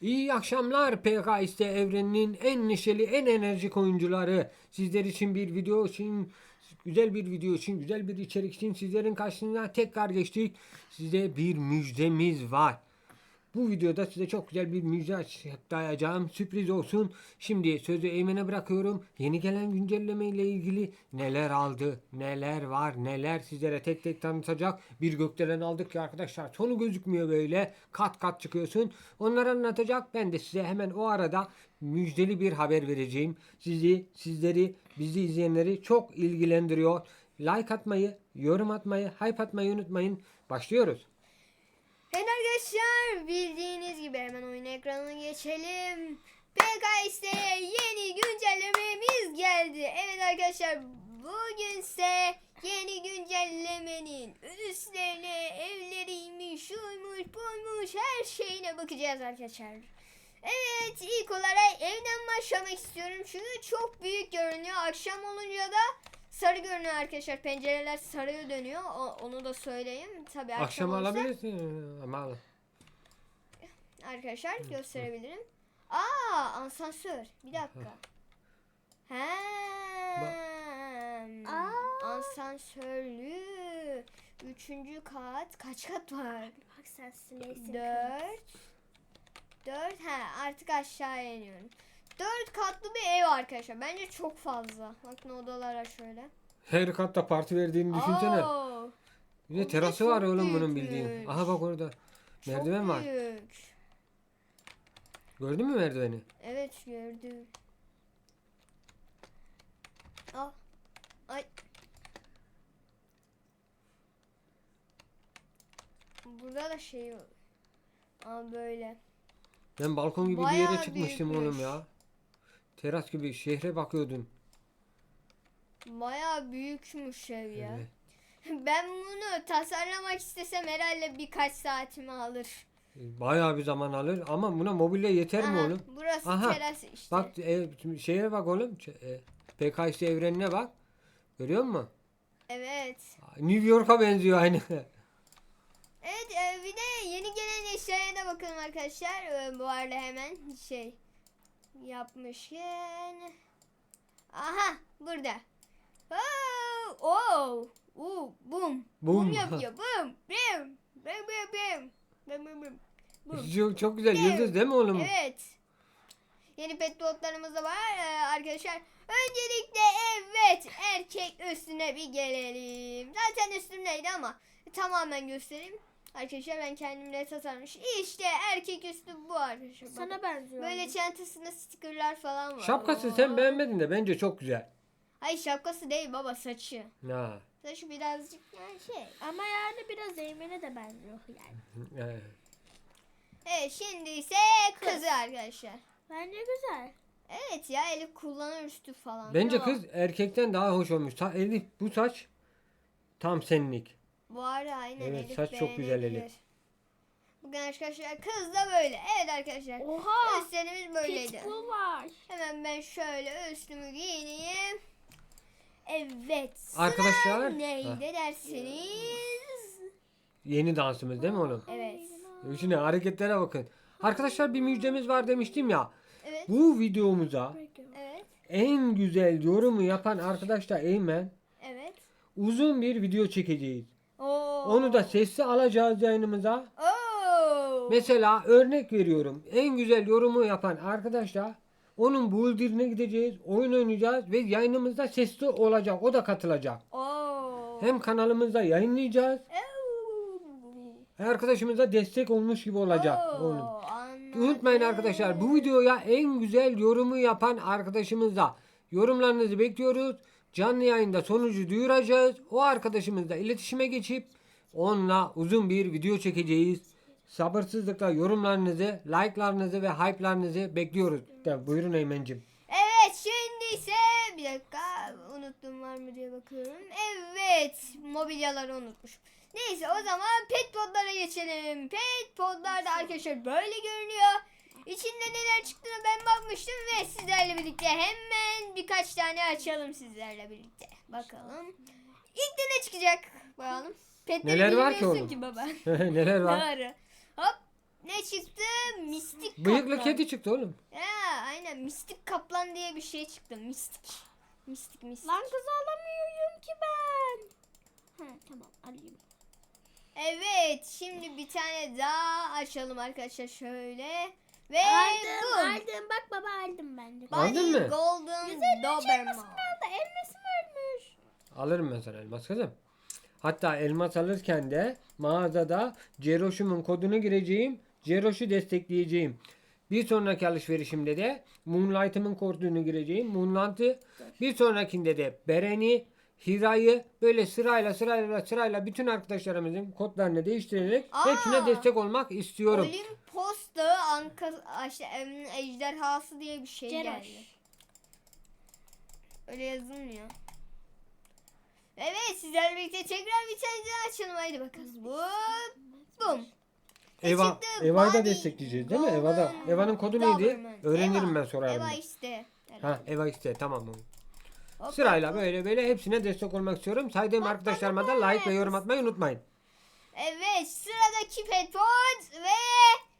İyi akşamlar PKS'te evreninin en neşeli, en enerjik oyuncuları. Sizler için bir video için, güzel bir video için, güzel bir içerik için sizlerin karşısına tekrar geçtik. Size bir müjdemiz var. Bu videoda size çok güzel bir müjde açıklayacağım. Sürpriz olsun. Şimdi sözü Eymen'e bırakıyorum. Yeni gelen güncelleme ile ilgili neler aldı, neler var, neler sizlere tek tek tanıtacak. Bir gökdelen aldık ki arkadaşlar sonu gözükmüyor böyle. Kat kat çıkıyorsun. Onları anlatacak. Ben de size hemen o arada müjdeli bir haber vereceğim. Sizi, sizleri, bizi izleyenleri çok ilgilendiriyor. Like atmayı, yorum atmayı, hype atmayı unutmayın. Başlıyoruz. Arkadaşlar bildiğiniz gibi hemen oyun ekranına geçelim. PKX'te yeni güncellememiz geldi. Evet arkadaşlar bugünse yeni güncellemenin üstlerine evleriymiş, şuymuş, buymuş her şeyine bakacağız arkadaşlar. Evet ilk olarak evden başlamak istiyorum çünkü çok büyük görünüyor. Akşam olunca da sarı görünüyor arkadaşlar. Pencereler sarıya dönüyor. O- onu da söyleyeyim. Tabii akşam, Akşam olursa- alabilirsin ama al. Arkadaşlar gösterebilirim. Aa asansör. Bir dakika. He. Asansörlü. Üçüncü kat. Kaç kat var? Bak sen Dört. Dört. He artık aşağıya iniyorum. Dört katlı bir ev arkadaşlar. Bence çok fazla. Bakın odalara şöyle. Her katta parti verdiğini düşünsene. Oo, Bir de terası var çok oğlum bunun bildiğin. büyükmüş. Aha bak orada. çok Merdiven var. büyük. Gördün mü merdiveni? Evet gördüm. Al. Ay. Burada da şey var. Aa böyle. Ben balkon gibi bir Bayağı yere çıkmıştım oğlum büyükmüş. ya. Teras gibi şehre bakıyordun. Baya büyükmüş ev ya. Evet. Ben bunu tasarlamak istesem herhalde birkaç saatimi alır. Bayağı bir zaman alır ama buna mobilya yeter mi Aha, oğlum? Burası Aha, teras işte. Bak e, şeye bak oğlum. E, PKS evrenine bak. Görüyor musun? Evet. New York'a benziyor aynı. Evet e, bir de yeni gelen eşyaya da bakalım arkadaşlar. E, bu arada hemen şey yapmışken. Aha burada. Oh, oh, uh, bum. Bum. yapıyor. Bum. Bum bum bum. Bum bum bum. Bum. çok, çok güzel yıldız değil mi oğlum? Evet. Yeni pet botlarımız da var e, arkadaşlar. Öncelikle evet erkek üstüne bir gelelim. Zaten üstümdeydi ama tamamen göstereyim. Arkadaşlar ben kendimle tasarlamış. İşte erkek üstü bu arkadaşlar. Sana benziyor. Böyle çantasında stickerlar falan var. Şapkası Oo. sen beğenmedin de bence çok güzel. Hayır şapkası değil baba saçı. Ha. Saçı birazcık yani şey. Ama yani biraz Eymen'e de benziyor yani. Evet. Evet şimdi ise kızı arkadaşlar. Bence güzel. Evet ya eli kullanır üstü falan. Bence kız erkekten daha hoş olmuş. Ta, Elif bu saç tam senlik. Bu arada aynen Evet, Elif saç çok güzel beğenebilir. Elif. Bugün arkadaşlar kız da böyle. Evet arkadaşlar. Oha! Üstlerimiz böyleydi. Pitbull var. Hemen ben şöyle üstümü giyineyim. Evet. sıra Arkadaşlar- Neydi Ha. dersiniz? Yeni dansımız değil mi oğlum? Evet. Şimdi hareketlere bakın. Arkadaşlar bir müjdemiz var demiştim ya. Evet. Bu videomuza Evet. en güzel yorumu yapan arkadaşlar Eymen Evet. uzun bir video çekeceğiz. Oo. Onu da sesli alacağız yayınımıza. Oo. Mesela örnek veriyorum. En güzel yorumu yapan arkadaşlar onun buldirine gideceğiz, oyun oynayacağız ve yayınımızda sesli olacak. O da katılacak. Oo. Hem kanalımızda yayınlayacağız. Hem arkadaşımıza destek olmuş gibi olacak. Oo, Onun. anladım. Unutmayın arkadaşlar bu videoya en güzel yorumu yapan arkadaşımıza yorumlarınızı bekliyoruz. Canlı yayında sonucu duyuracağız. O arkadaşımızla iletişime geçip onunla uzun bir video çekeceğiz. Sabırsızlıkla yorumlarınızı, like'larınızı ve hype'larınızı bekliyoruz. De, buyurun Eymen'cim. Evet şimdi ise bir dakika unuttum var mı diye bakıyorum. Evet mobilyaları unutmuşum. Neyse o zaman pet podlara geçelim. Pet podlarda arkadaşlar böyle görünüyor. İçinde neler çıktığını ben bakmıştım ve sizlerle birlikte hemen birkaç tane açalım sizlerle birlikte. Bakalım. İlk de ne çıkacak? Bakalım. Petleri Neler var ki bilmiyorsun oğlum? ki baba. Neler var? Doğru. Hop. Ne çıktı? Mistik Bıyıklı kaplan. kedi çıktı oğlum. Ya aynen mistik kaplan diye bir şey çıktı. Mistik. Mistik mistik. Lan kız alamıyorum ki ben. Ha tamam alayım. Evet şimdi bir tane daha açalım arkadaşlar şöyle. Ve Aldım bu. aldım bak baba aldım ben de. Aldın Bunny mı? Golden elmasını Doberman. aldı elmasını ölmüş. Alırım ben sana elmas kızım. Hatta elmas alırken de mağazada Ceroş'umun kodunu gireceğim. Ceroş'u destekleyeceğim. Bir sonraki alışverişimde de Moonlight'ımın kodunu gireceğim. Moonlight'ı bir sonrakinde de Beren'i, Hira'yı böyle sırayla sırayla sırayla bütün arkadaşlarımızın kodlarını değiştirerek Aa! hepsine destek olmak istiyorum. Olimpos Dağı Anka, işte, ejderhası diye bir şey Ceroş. geldi. Öyle yazılmıyor. Evet sizlerle birlikte tekrar bir tane daha açalım. Haydi bakalım. Bu. Bum. Eva, çıktı? Eva'yı da destekleyeceğiz değil mi? Eva'da. Golden Eva'nın kodu neydi? Doberman. Öğrenirim Eva, ben sonra. Eva işte. Ha Eva işte tamam. Hop, Sırayla hop, hop. böyle böyle hepsine destek olmak istiyorum. Saydığım arkadaşlarıma da like ve yorum atmayı unutmayın. Evet sıradaki petpot ve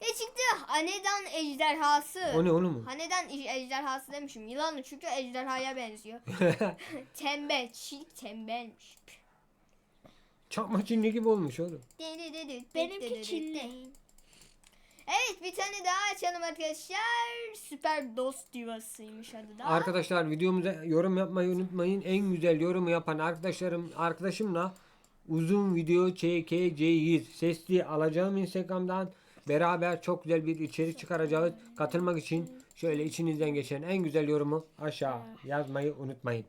ne çıktı? Hanedan ejderhası. O ne oğlum? Hanedan ej- ejderhası demişim. Yılanlı çünkü ejderhaya benziyor. Tembel. Çiğ tembelmiş. Çakma Çinli gibi olmuş oğlum. Benimki Çinli. Evet bir tane daha açalım arkadaşlar. Süper dost yuvasıymış adı da. Arkadaşlar videomuza yorum yapmayı unutmayın. En güzel yorumu yapan arkadaşlarım arkadaşımla uzun video çekeceğiz. Sesli alacağım Instagram'dan. Beraber çok güzel bir içerik çıkaracağız. Katılmak için şöyle içinizden geçen en güzel yorumu aşağı yazmayı unutmayın.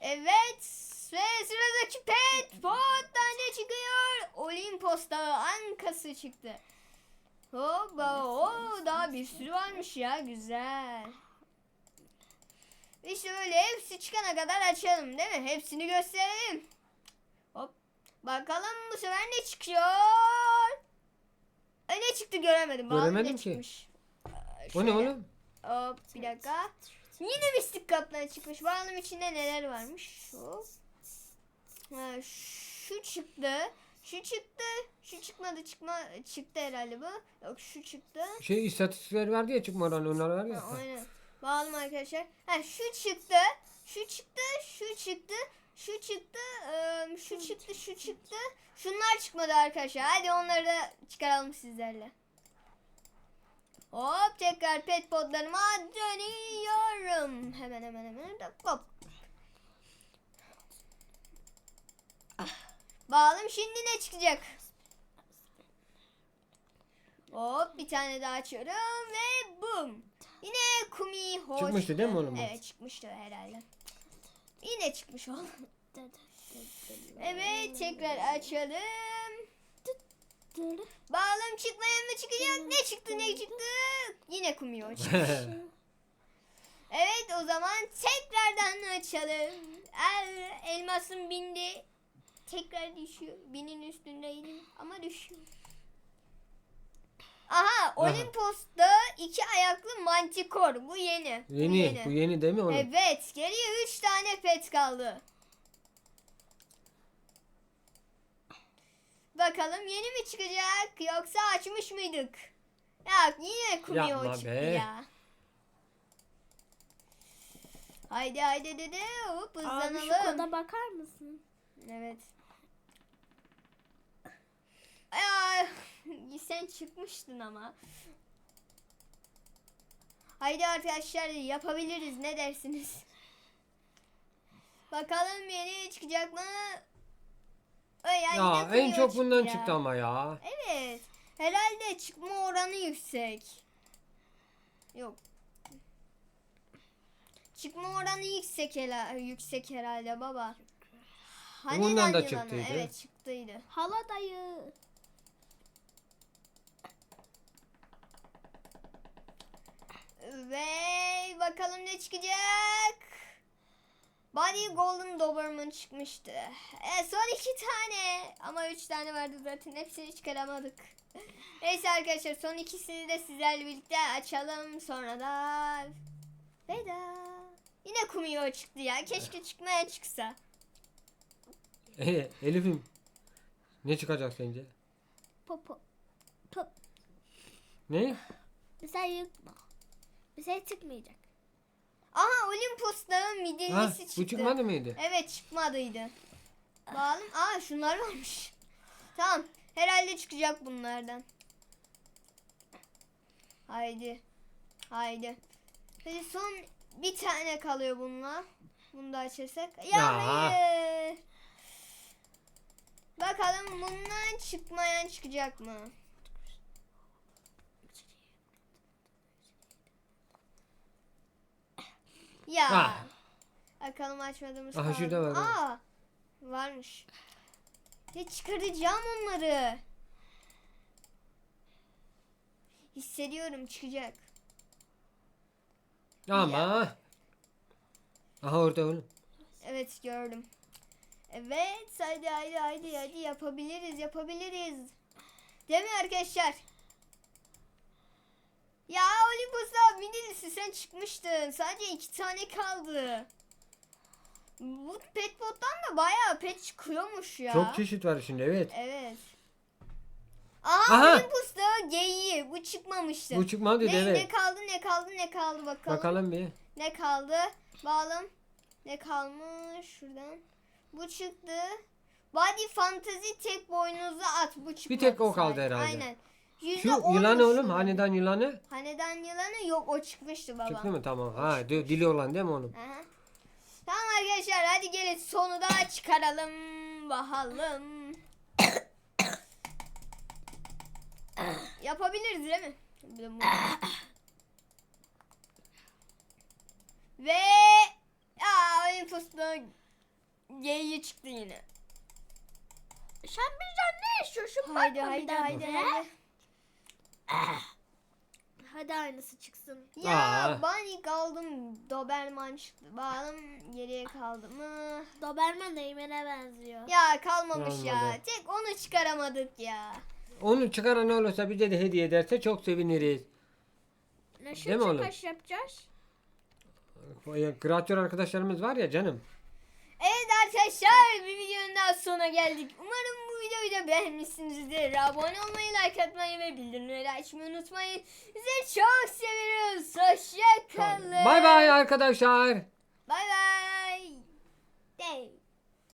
Evet ve sıradaki pet pot'tan ne çıkıyor? Olimpos Dağı Ankası çıktı. Hoppa o daha bir sürü varmış ya güzel. İşte böyle hepsi çıkana kadar açalım değil mi? Hepsini gösterelim. Hop. Bakalım bu sefer ne çıkıyor? E, ne çıktı göremedim. Göremedim ki. çıkmış. Ee, O ne şöyle. oğlum? Hop bir dakika. Yine mistik kaplan çıkmış. Bakalım içinde neler varmış. Ha, şu çıktı. Şu çıktı. Şu çıkmadı. Çıkma çıktı herhalde bu. Yok şu çıktı. Şey istatistikler vardı ya çıkmadan onlar var ya. Ha, aynen. Bakalım arkadaşlar. Ha şu çıktı. Şu çıktı. Şu çıktı. Şu çıktı. eee, şu çıktı. Şu çıktı. Şunlar çıkmadı arkadaşlar. Hadi onları da çıkaralım sizlerle. Hop tekrar pet podlarıma dönüyorum. Hemen hemen hemen. Hop. Bakalım şimdi ne çıkacak. Hop bir tane daha açıyorum ve bum. Yine Kumi hoş. Çıkmıştı değil mi oğlum? Evet çıkmıştı herhalde. Yine çıkmış oğlum. Evet tekrar açalım. Bağlam çıkmayan mı çıkacak? Ne çıktı ne çıktı? Yine Kumio çıkmış. evet o zaman tekrardan açalım. El, elmasım bindi. Tekrar düşüyor. Binin üstündeydim ama düşüyor. Aha Olimpos'ta iki ayaklı mantikor. Bu yeni. Bu Yeni. Bu yeni değil mi oğlum? Evet geriye 3 tane pet kaldı. Bakalım yeni mi çıkacak yoksa açmış mıydık? Ya yine Kumio Yapma çıktı be. ya. Haydi haydi dede hop Abi hızlanalım. şu koda bakar mısın? Evet. Ay, sen çıkmıştın ama. Haydi arkadaşlar yapabiliriz ne dersiniz? Bakalım yeni çıkacak mı? Ay, ay, Ya yine en çok bundan ya. çıktı ama ya. Evet. Herhalde çıkma oranı yüksek. Yok. Çıkma oranı yüksek, hela- yüksek herhalde baba. Hani Bundan da çıktıydı. Evet çıktıydı. Hala dayı. Ve bakalım ne çıkacak. Body Golden Doberman çıkmıştı. E, son iki tane. Ama üç tane vardı zaten. Hepsini çıkaramadık. Neyse arkadaşlar son ikisini de sizlerle birlikte açalım. Sonra da veda. Yine Kumio çıktı ya. Keşke çıkmaya çıksa. E, Elif'im ne çıkacak sence? Popo. Pop. Ne? Mesela yıkma. Mesela çıkmayacak. Aha Olympus Dağı'nın Ha, midillisi çıktı. bu çıkmadı mıydı? Evet çıkmadıydı. Bakalım. Aa şunlar varmış. Tamam. Herhalde çıkacak bunlardan. Haydi. Haydi. Hadi son bir tane kalıyor bununla. Bunu da açarsak. Ya, Ya. hayır. Bakalım bundan çıkmayan çıkacak mı? Ya. Ah. Bakalım açmadığımız Aha, kaldı. şurada var, evet. Aa, varmış. Ne çıkaracağım onları. Hissediyorum çıkacak. Ama. Aha orada oğlum. Evet gördüm. Evet haydi haydi haydi haydi yapabiliriz yapabiliriz. Değil mi arkadaşlar? Ya Olympus'ta binilisi sen çıkmıştın. Sadece iki tane kaldı. Bu pet bottan da bayağı pet çıkıyormuş ya. Çok çeşit var şimdi evet. Evet. Aha, Aha! Olympus'ta geyiği. Bu çıkmamıştı. Bu çıkmadı ne, ne evet. kaldı ne kaldı ne kaldı bakalım. Bakalım bir. Ne kaldı? Bağlam. Ne kalmış şuradan? Bu çıktı. Body Fantasy tek boynuzlu at. Bu çıkmadı. Bir tek o kaldı herhalde. Aynen. Şu on yılan mu oğlum hanedan yılanı. Hanedan yılanı yok o çıkmıştı baba. Çıktı mı? Tamam. Ha di- dili olan değil mi oğlum? Aha. Tamam arkadaşlar hadi gelin sonu da çıkaralım. Bakalım. Yapabiliriz değil mi? Bir de Ve Aa, Olympus'ta geyiği çıktı yine. Sen bizden ne istiyorsun? Haydi Bakma haydi daha haydi bize. haydi. Hadi aynısı çıksın. Ya Aa. ben ilk aldım Doberman çıktı. Bakalım geriye kaldı mı? Doberman Eymen'e benziyor. Ya kalmamış ya. Kalmadı. Tek onu çıkaramadık ya. Onu çıkaran olursa bize de hediye ederse çok seviniriz. Nasıl Değil mi oğlum? yapacağız? Ya, Kreatör arkadaşlarımız var ya canım. Arkadaşlar bir videonun daha sonuna geldik. Umarım bu videoyu da beğenmişsinizdir. Abone olmayı, like atmayı ve bildirimleri açmayı unutmayın. Sizi çok seviyoruz. Hoşça kalın. Bay bay arkadaşlar. Bay bay. Day.